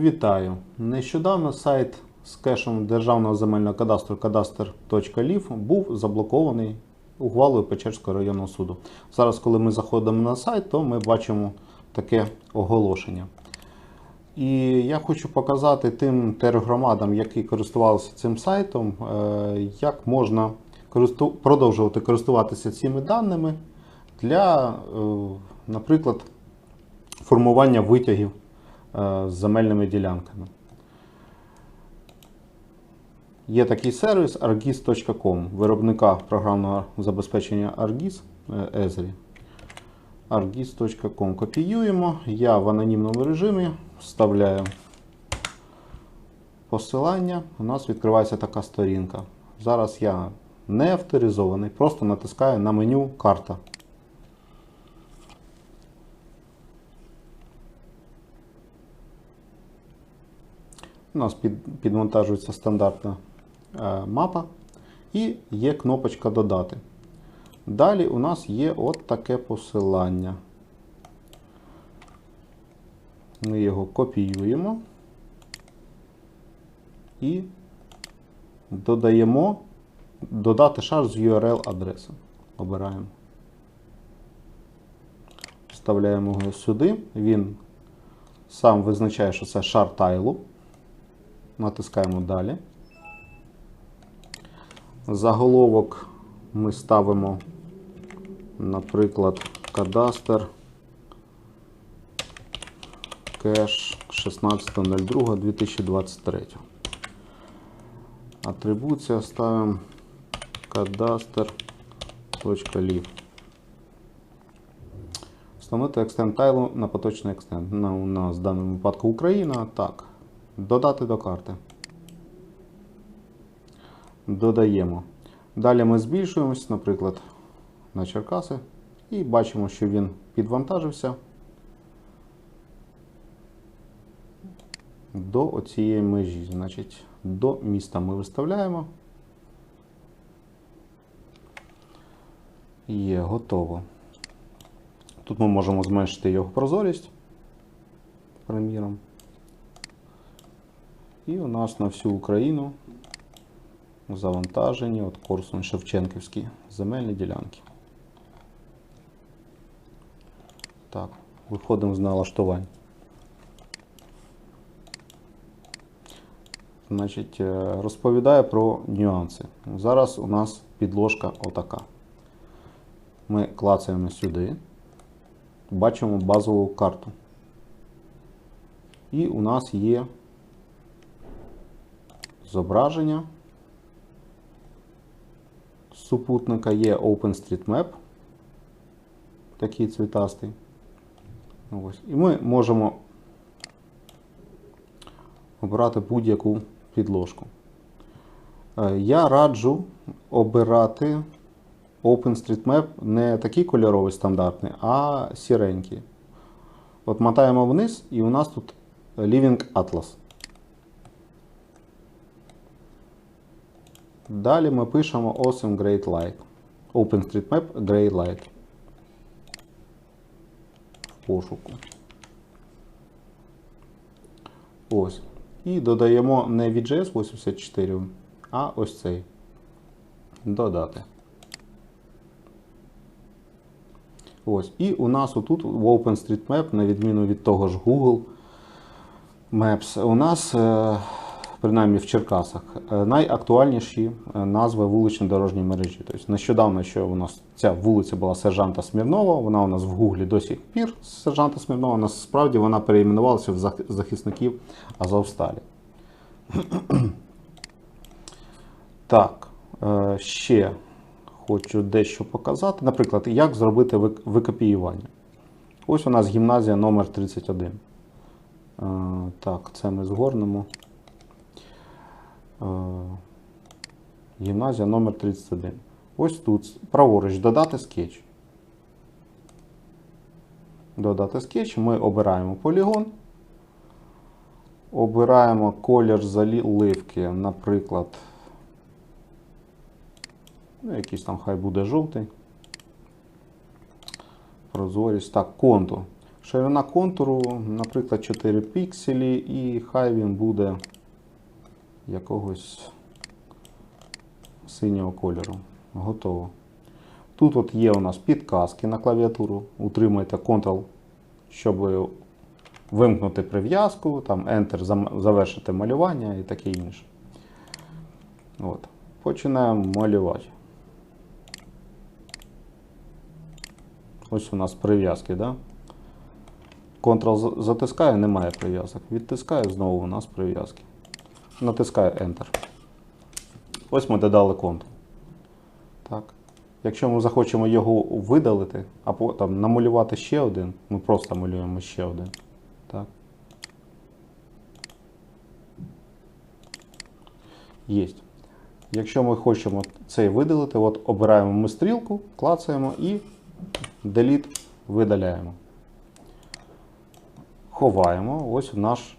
Вітаю! Нещодавно сайт з кешем Державного земельного кадастру кадастр.лів був заблокований ухвалою Печерського районного суду. Зараз, коли ми заходимо на сайт, то ми бачимо таке оголошення. І я хочу показати тим тергромадам, які користувалися цим сайтом, е, як можна продовжувати користуватися цими даними для, е, наприклад, формування витягів з земельними ділянками. Є такий сервіс argis.com, виробника програмного забезпечення Argis е, Esri. argis.com копіюємо. Я в анонімному режимі вставляю посилання. У нас відкривається така сторінка. Зараз я не авторизований, просто натискаю на меню карта. У нас під, підвантажується стандартна е, мапа і є кнопочка Додати. Далі у нас є от таке посилання. Ми його копіюємо і додаємо додати шар з URL адреси. Обираємо. Вставляємо його сюди. Він сам визначає, що це шар тайлу. Натискаємо далі. Заголовок ми ставимо, наприклад, кадастр кеш 16.02.2023. Атрибуція ставимо кадастр.лів. Встановити екстенд тайлу на поточний екстенд. Ну, у нас в даному випадку Україна. Так. Додати до карти. Додаємо. Далі ми збільшуємось, наприклад, на Черкаси. І бачимо, що він підвантажився до оцієї межі. Значить, до міста ми виставляємо. Є, готово. Тут ми можемо зменшити його прозорість, приміром. І у нас на всю Україну завантажені от Корсун Шевченківські земельні ділянки. Так, виходимо з налаштувань. Значить, е, розповідає про нюанси. Зараз у нас підложка отака. Ми клацаємо сюди, бачимо базову карту. І у нас є зображення супутника є OpenStreetMap, такий цвітастий. Ось. І ми можемо обрати будь-яку підложку. Е, Я раджу обирати OpenStreetMap не такий кольоровий стандартний, а сіренький. От мотаємо вниз, і у нас тут Living Atlas. Далі ми пишемо Awesome Great Light. OpenStreetMap Grey Light. В пошуку. Ось. І додаємо не VGS 84, а ось цей. Додати. Ось. І у нас отут в OpenStreetMap, на відміну від того ж Google Maps, у нас, е, принаймні в Черкасах, е, найактуальніші е, назви вулично-дорожньої мережі. Тобто нещодавно, що у нас ця вулиця була сержанта Смірнова, вона у нас в Гуглі до сих пір сержанта Смірнова, насправді вона переіменувалася в захисників Азовсталі. Так, е, ще хочу дещо показати. Наприклад, як зробити викопіювання. Ось у нас гімназія номер 31. Е, Так, це ми згорнемо. Е, Гімназія номер 31. Ось тут праворуч додати скетч. Додати скетч. Ми обираємо полігон. Обираємо колір заливки, наприклад, ну, якийсь там хай буде жовтий. Прозорість. Так, контур. Ширина контуру, наприклад, 4 пікселі, і хай він буде якогось синього кольору. Готово. Тут от є у нас підказки на клавіатуру. Утримуйте Ctrl, щоб вимкнути прив'язку, там Enter завершити малювання і таке інше. От. Починаємо малювати. Ось у нас прив'язки, да? Ctrl затискаю, немає прив'язок. Відтискаю, знову у нас прив'язки. Натискаю Enter. Ось ми додали контур. Так. Якщо ми захочемо його видалити, а потім намалювати ще один, ми просто малюємо ще один. Так. Є. Якщо ми хочемо цей видалити, от обираємо ми стрілку, клацаємо і Delete видаляємо. Ховаємо ось наш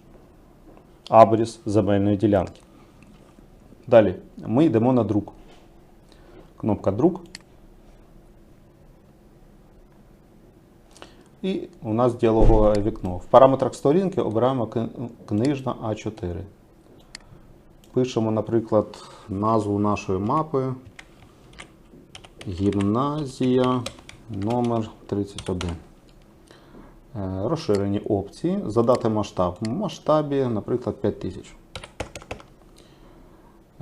абрис земельної ділянки. Далі ми йдемо на друк. Кнопка друк. І у нас діалогове вікно. В параметрах сторінки обираємо книжна А4. Пишемо, наприклад, назву нашої мапи. Гімназія номер 31. Е, Розширені опції. Задати масштаб. В масштабі, наприклад, 5000.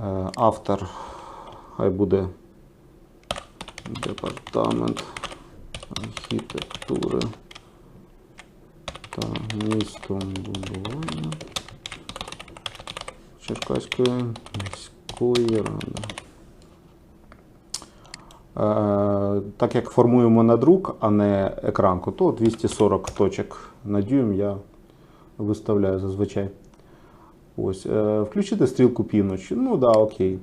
Е, Автор хай буде департамент архітектури та містобудування Черкаської міської ради. Е, Так як формуємо на друк, а не екранку, то 240 точок на дюйм я виставляю зазвичай. Ось, е, включити стрілку півночі. Ну да, окей.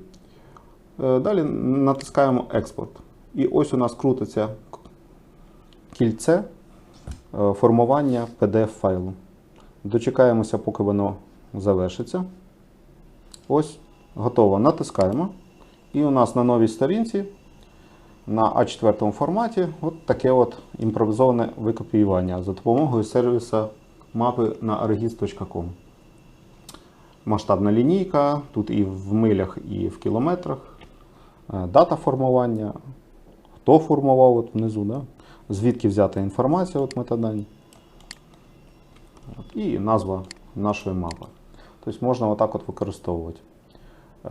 Е, Далі натискаємо експорт. І ось у нас крутиться кільце формування PDF файлу. Дочекаємося, поки воно завершиться. Ось, готово. Натискаємо. І у нас на новій сторінці на А4 форматі от таке от імпровізоване викопіювання за допомогою сервісу мапи на argis.com. Масштабна лінійка, тут і в милях, і в кілометрах. Е, Дата формування, хто формував от внизу, да? звідки взята інформація, от метадані. І назва нашої мапи. Тобто можна отак от використовувати.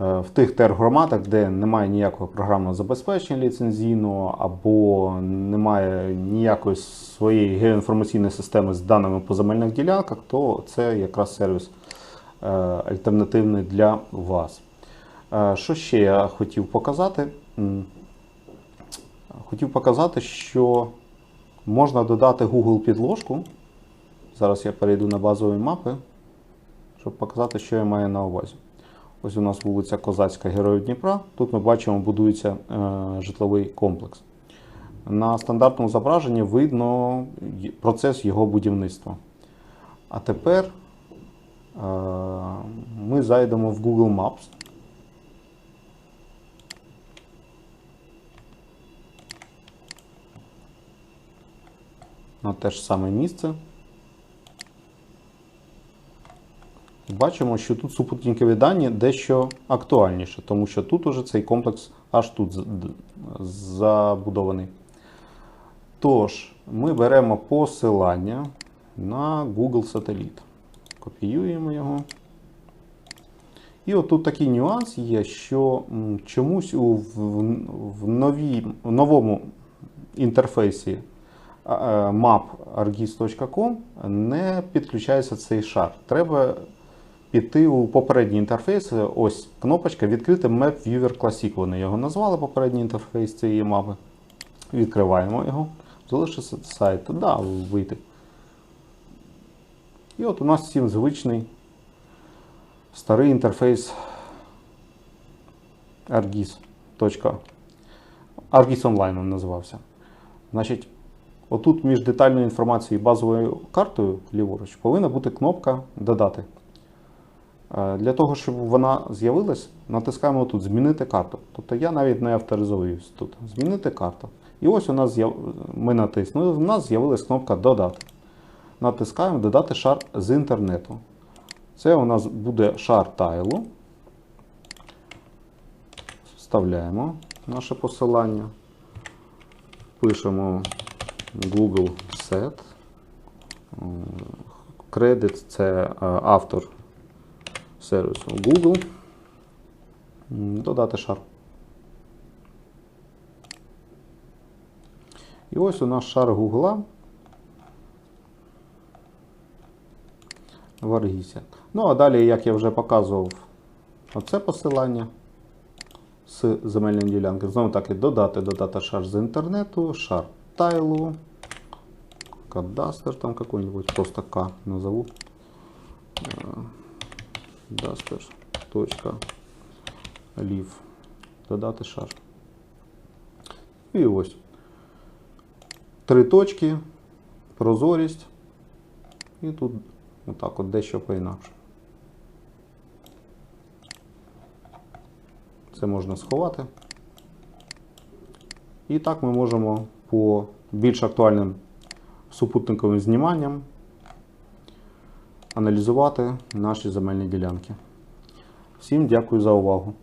Е, В тих тергромадах, де немає ніякого програмного забезпечення ліцензійного, або немає ніякої своєї геоінформаційної системи з даними по земельних ділянках, то це якраз сервіс е, альтернативний для вас. Е, Що ще я хотів показати? Хотів показати, що можна додати Google підложку. Зараз я перейду на базові мапи, щоб показати, що я маю на увазі. Ось у нас вулиця Козацька Героїв Дніпра. Тут ми бачимо, будується е, житловий комплекс. На стандартному зображенні видно процес його будівництва. А тепер е, ми зайдемо в Google Maps. На те ж саме місце. Бачимо, що тут супутникові дані дещо актуальніше, тому що тут уже цей комплекс аж тут забудований. Тож, ми беремо посилання на Google сателіт. Копіюємо його. І от тут такий нюанс є, що чомусь у в, в, новій, в новому інтерфейсі е, map.argis.com не підключається цей шар. Треба піти у попередній інтерфейс. Ось кнопочка відкрити Map Viewer Classic. Вони його назвали попередній інтерфейс цієї мапи. Відкриваємо його. Залишиться сайт. Да, вийти. І от у нас всім звичний старий інтерфейс Argis. Argis Online він називався. Значить, отут між детальною інформацією і базовою картою ліворуч повинна бути кнопка Додати. Е, Для того, щоб вона з'явилась, натискаємо тут Змінити карту. Тобто я навіть не авторизуюсь тут. Змінити карту. І ось у нас ми натиснули, в нас з'явилась кнопка Додати. натискаємо Додати шар з інтернету. Це у нас буде шар тайлу. Вставляємо наше посилання. Пишемо Google Set. Кредит це е, автор сервісу Google. Додати шар. І ось у нас шар Гугла в Аргісі. Ну, а далі, як я вже показував, оце посилання з земельної ділянки. Знову таки додати, додати шар з інтернету, шар тайлу, кадастр там какой-нибудь, просто К назову. Кадастр.лів. Додати шар. І ось. Три точки, прозорість. І тут отак от дещо поінакше. Це можна сховати. І так ми можемо по більш актуальним супутниковим зніманням аналізувати наші земельні ділянки. Всім дякую за увагу.